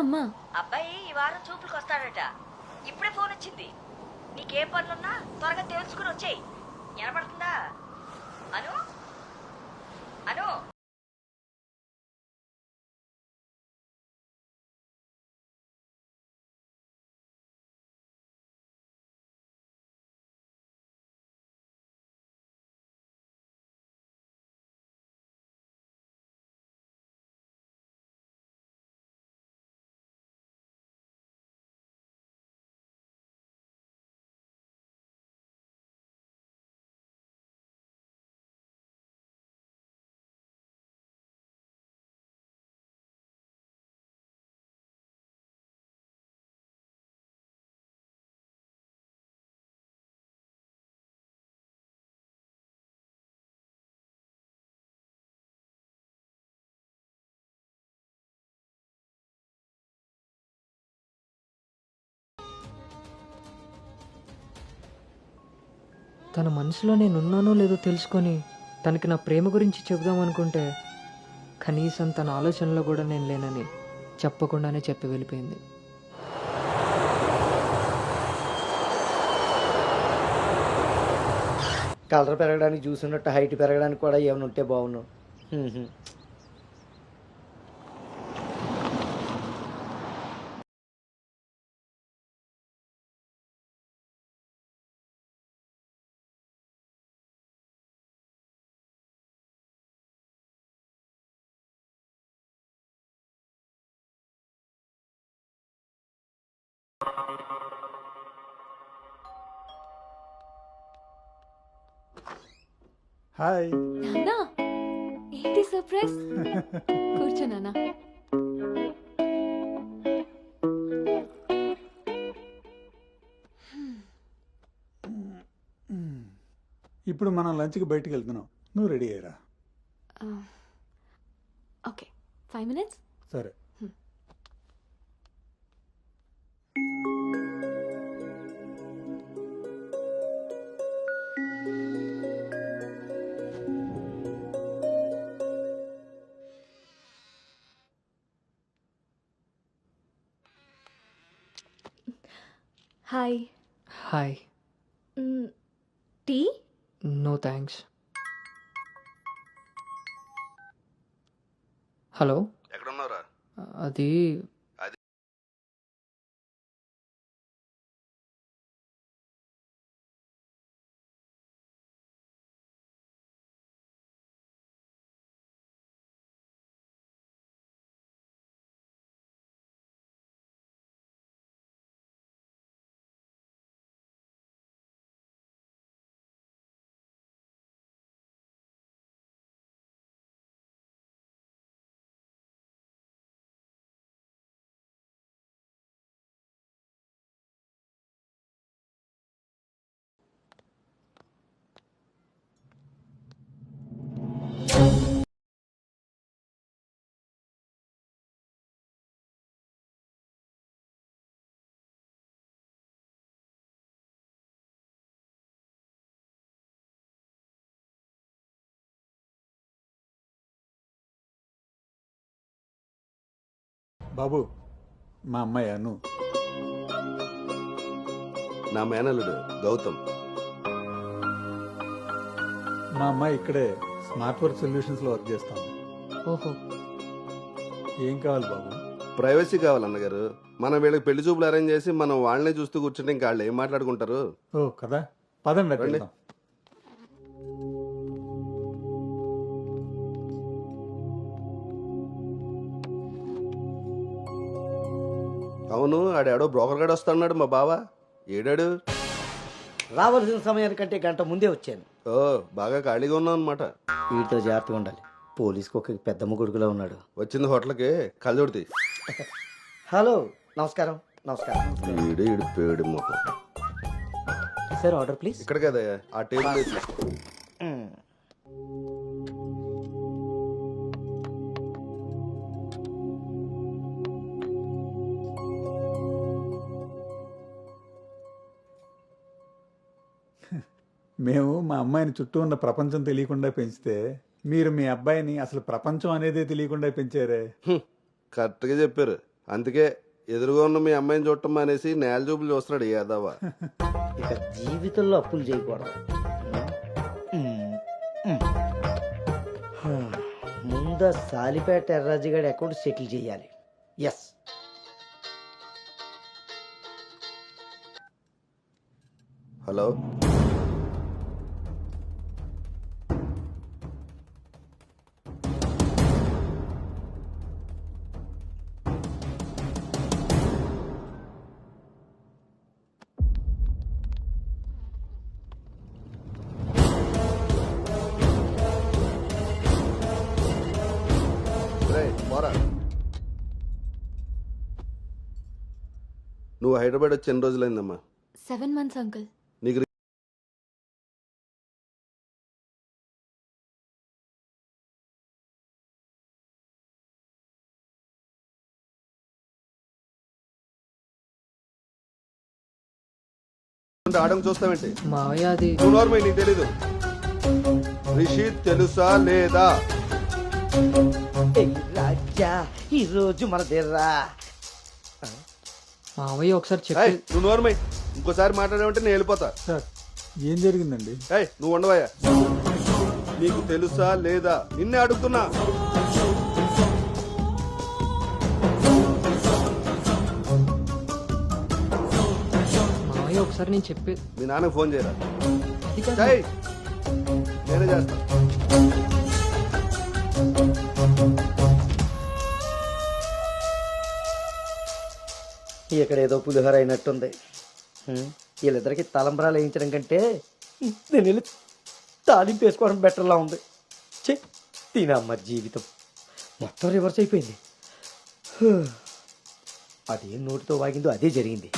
అమ్మా. అబ్బాయి ఈ వారం చూపులకు వస్తాడట. ఇప్పుడే ఫోన్ వచ్చింది. నీకేం పనులున్నా త్వరగా తెలుసుకుని వచ్చేయి. వినపడుతుందా? అను? అను? తన మనసులో నేను ఉన్నానో లేదో తెలుసుకొని తనకి నా ప్రేమ గురించి చెబుదామనుకుంటే కనీసం తన ఆలోచనలో కూడా నేను లేనని చెప్పకుండానే చెప్పి వెళ్ళిపోయింది. కలర్ పెరగడానికి చూసినట్టు హైట్ పెరగడానికి కూడా ఏమైనా ఉంటే బాగున్నావు. హాయ్ నాన్నా ఏంటి సర్ప్రైజ్ కూర్చో నాన్న. ఇప్పుడు మనం లంచ్కి బయటికి వెళ్తున్నాం. నువ్వు రెడీ అయ్యరా? ఓకే. ఫైవ్ మినిట్స్ సరే. Hi. Hi. Tea? No thanks hello. ఎక్కడున్నారా అది బాబు మా అమ్మాయి అను. నా మేనల్లుడు గౌతమ్. మా అమ్మాయి ఇక్కడే స్మార్ట్ వర్క్ సొల్యూషన్స్లో వర్క్ చేస్తాం ఓహో. ఏం కావాలి బాబు? ప్రైవసీ కావాలి అన్నగారు. మనం వీళ్ళకి పెళ్ళి చూపులు అరేంజ్ చేసి మనం వాళ్ళనే చూస్తూ కూర్చుంటే ఇంకా వాళ్ళు ఏం మాట్లాడుకుంటారు? ఓ కదా. పదండి. వెళ్దాం. అవును ఆడాడో బ్రోకర్ గడు వస్తున్నాడు మా బావ. ఏడాడు? రావాల్సిన సమయానికంటే గంట ముందే వచ్చాను. ఓ బాగా ఖాళీగా ఉన్నావు అనమాట వీటితో జాగ్రత్తగా ఉండాలి. పోలీస్కి ఒక పెద్దమ్మ కొడుకులా ఉన్నాడు. వచ్చింది హోటల్కి కళ్ళొడితే హలో నమస్కారం నమస్కారం ఈడు ఈడు పేడు మొహం. Sir order please. ఇక్కడ కదా ఆ టేబుల్ మ్మ్. మా అమ్మాయిని చుట్టూ ఉన్న ప్రపంచం తెలియకుండా పెంచితే మీరు మీ అబ్బాయిని అసలు ప్రపంచం అనేదే తెలియకుండా పెంచారే. కరెక్ట్గా చెప్పారు. అందుకే ఎదురుగా ఉన్న మీ అమ్మాయిని చూడటం మానేసి నేల చూపులు చూస్తున్నాడు యాదవ. ఇక జీవితంలో అప్పులు చేయకూడదు. ముందు సాలిపేట ఎర్రాజుగాడి అకౌంట్ సెటిల్ చేయాలి. Yes hello? నువ్వు హైదరాబాద్ వచ్చి ఎన్ని రోజులైందమ్మా? సెవెన్ మంత్స్ అంకుల్ నీకు ఆడం చూస్తావేంటి? మావయ్య అది నువ్వు నోర్మై నీకు తెలీదు. రిషి తెలుసా లేదా? రాజా ఈ రోజు మన దేర్రా మావయ్య ఒకసారి ఏయ్, చెప్పి నువ్వు నోర్మై ఇంకోసారి మాట్లాడామంటే నేను వెళ్ళిపోతా. సార్ ఏం జరిగిందండి? ఏయ్ నువ్వు ఉండవయ్యా. నీకు తెలుసా లేదా? నిన్నే అడుగుతున్నా. మావయ్య ఒకసారి నేను చెప్పి మీ నాన్నకు ఫోన్ చేయరా? అది కాదు. చెయ్ నేనే చేస్తా. ఇక్కడ ఏదో పులిహోర అయినట్టుంది. వీళ్ళిద్దరికి తలంబరాలు వేయించడం కంటే నేను వెళ్ళి తాలింపు వేసుకోవడం బెటర్లా ఉంది. ఛీ తినమ్మ జీవితం. మొత్తం రివర్స్ అయిపోయింది. అదేం నోటితో వాగిందో అదే జరిగింది.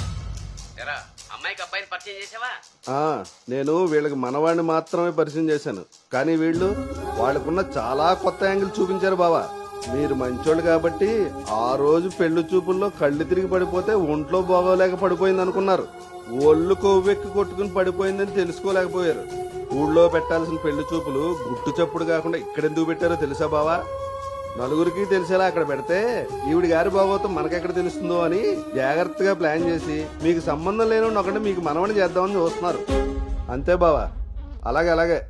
ఎరా అమ్మాయికి అబ్బాయిని పరిచయం చేసావా? ఆ, నేను వీళ్ళకి మనవాడిని మాత్రమే పరిచయం చేశాను. కానీ వీళ్ళు వాళ్ళకున్న చాలా కొత్త యాంగిల్ చూపించారు బావా. మీరు మంచోళ్ళు కాబట్టి ఆ రోజు పెళ్ళి చూపుల్లో కళ్ళు తిరిగి పడిపోతే ఒంట్లో బాగోలేక పడిపోయింది అనుకున్నారు. ఒళ్ళు కొవ్వెక్కి కొట్టుకుని పడిపోయిందని తెలుసుకోలేకపోయారు. ఊళ్ళో పెట్టాల్సిన పెళ్ళి చూపులు గుట్టు చప్పుడు కాకుండా ఇక్కడెందుకు పెట్టారో తెలుసా బావా? నలుగురికి తెలిసేలా అక్కడ పెడితే ఈవిడి గారి బాగోతం మనకెక్కడ తెలుస్తుందో అని జాగ్రత్తగా ప్లాన్ చేసి మీకు సంబంధం లేని ఒకటి మీకు మనవని చేద్దామని చూస్తున్నారు. అంతే బావా. అలాగే అలాగే.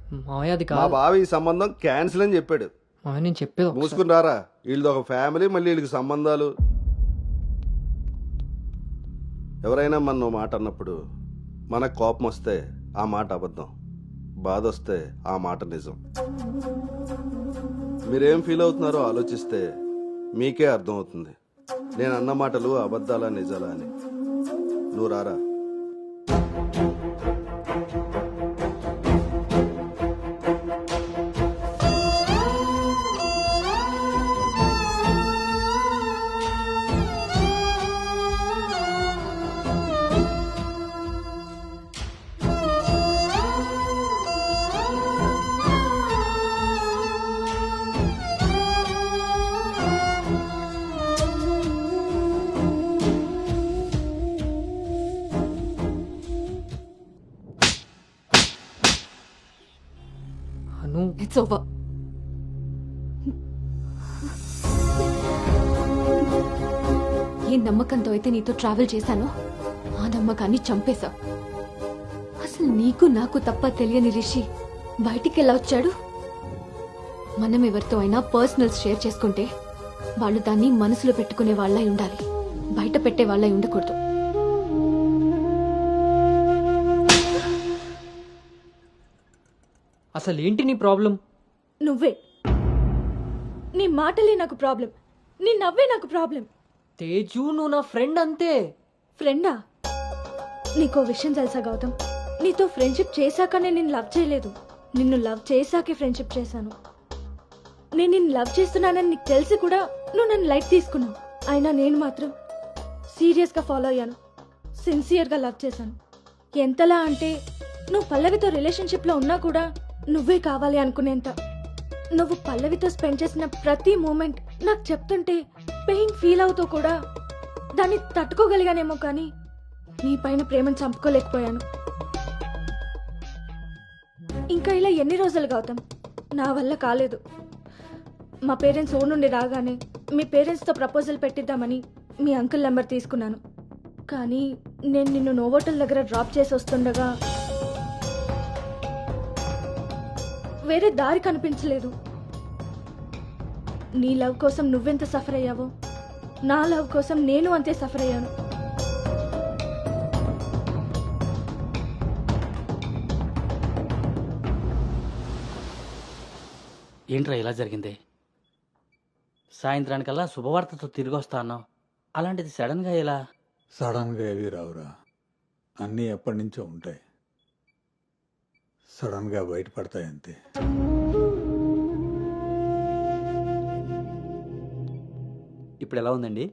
మా బావ ఈ సంబంధం క్యాన్సిల్ అని చెప్పాడు. మావయ్య నేను చెప్పేది ఒకసారి. మూసుకుని రారా వీళ్ళది ఒక ఫ్యామిలీ మళ్ళీ వీళ్ళకి సంబంధాలు. ఎవరైనా మన మాట అన్నప్పుడు మనకు కోపం వస్తే ఆ మాట అబద్ధం. బాధ వస్తే ఆ మాట నిజం. మీరేం ఫీల్ అవుతున్నారో ఆలోచిస్తే మీకే అర్థమవుతుంది. నేను అన్న మాటలు అబద్ధాలా నిజాలా అని. నువ్వు రారా? ఏ నమ్మకంతో అయితే నీతో ట్రావెల్ చేశానో ఆ నమ్మకాన్ని చంపేశా అసలు నీకు నాకు తప్ప తెలియని రిషి బయటికి ఎలా వచ్చాడు? మనం ఎవరితో అయినా పర్సనల్స్ షేర్ చేసుకుంటే వాళ్ళు దాన్ని మనసులో పెట్టుకునే వాళ్ళై ఉండాలి. బయట పెట్టే వాళ్ళై ఉండకూడదు. అసలు ఏంటి నీ ప్రాబ్లం నువ్వే. నీ మాటలే నాకు ప్రాబ్లం నీ నవ్వే నాకు ప్రాబ్లం తేజు నువ్వు నా ఫ్రెండ్ అంతే. ఫ్రెండా నీకో విషయం తెలుసా గౌతమ్? నీతో ఫ్రెండ్షిప్ చేశాక నేను నిన్ను లవ్ చేయలేదు. నిన్ను లవ్ చేశాకే ఫ్రెండ్షిప్ చేశాను. నేను నిన్ను లవ్ చేస్తున్నానని నీకు తెలిసి కూడా నువ్వు నన్ను లైట్ తీసుకున్నావు. అయినా నేను మాత్రం సీరియస్గా ఫాలో అయ్యాను. సిన్సియర్గా లవ్ చేశాను. ఎంతలా అంటే నువ్వు పల్లవితో రిలేషన్షిప్లో ఉన్నా కూడా నువ్వే కావాలి అనుకునేంత. నువ్వు పల్లవితో స్పెండ్ చేసిన ప్రతి మూమెంట్ నాకు చెప్తుంటే పెయిన్ ఫీల్ అవుతూ కూడా దాన్ని తట్టుకోగలిగానేమో కానీ నీ పైన ప్రేమను చంపుకోలేకపోయాను. ఇంకా ఇలా ఎన్ని రోజులు గౌతమ్? నా వల్ల కాలేదు. మా పేరెంట్స్ ఓన్ నుండి రాగానే మీ పేరెంట్స్తో ప్రపోజల్ పెట్టిద్దామని మీ అంకుల్ నెంబర్ తీసుకున్నాను. కానీ నేను నిన్ను నోవోటల్ దగ్గర డ్రాప్ చేసి వస్తుండగా వేరే దారి కనిపించలేదు. నీ లవ్ కోసం నువ్వెంత సఫర్ అయ్యావో? నా లవ్ కోసం నేను అంతే సఫర్ అయ్యాను. ఏంట్రా ఇలా జరిగింది? సాయంత్రానికల్లా శుభవార్తతో తిరిగి వస్తా అన్నావు. అలాంటిది సడన్గా ఇలా సడన్గా ఏవి రావురా? అన్నీ ఎప్పటి నుంచో ఉంటాయి. సడన్గా బయటపడతాయి అంతే ఇప్పుడు ఎలా ఉందండి?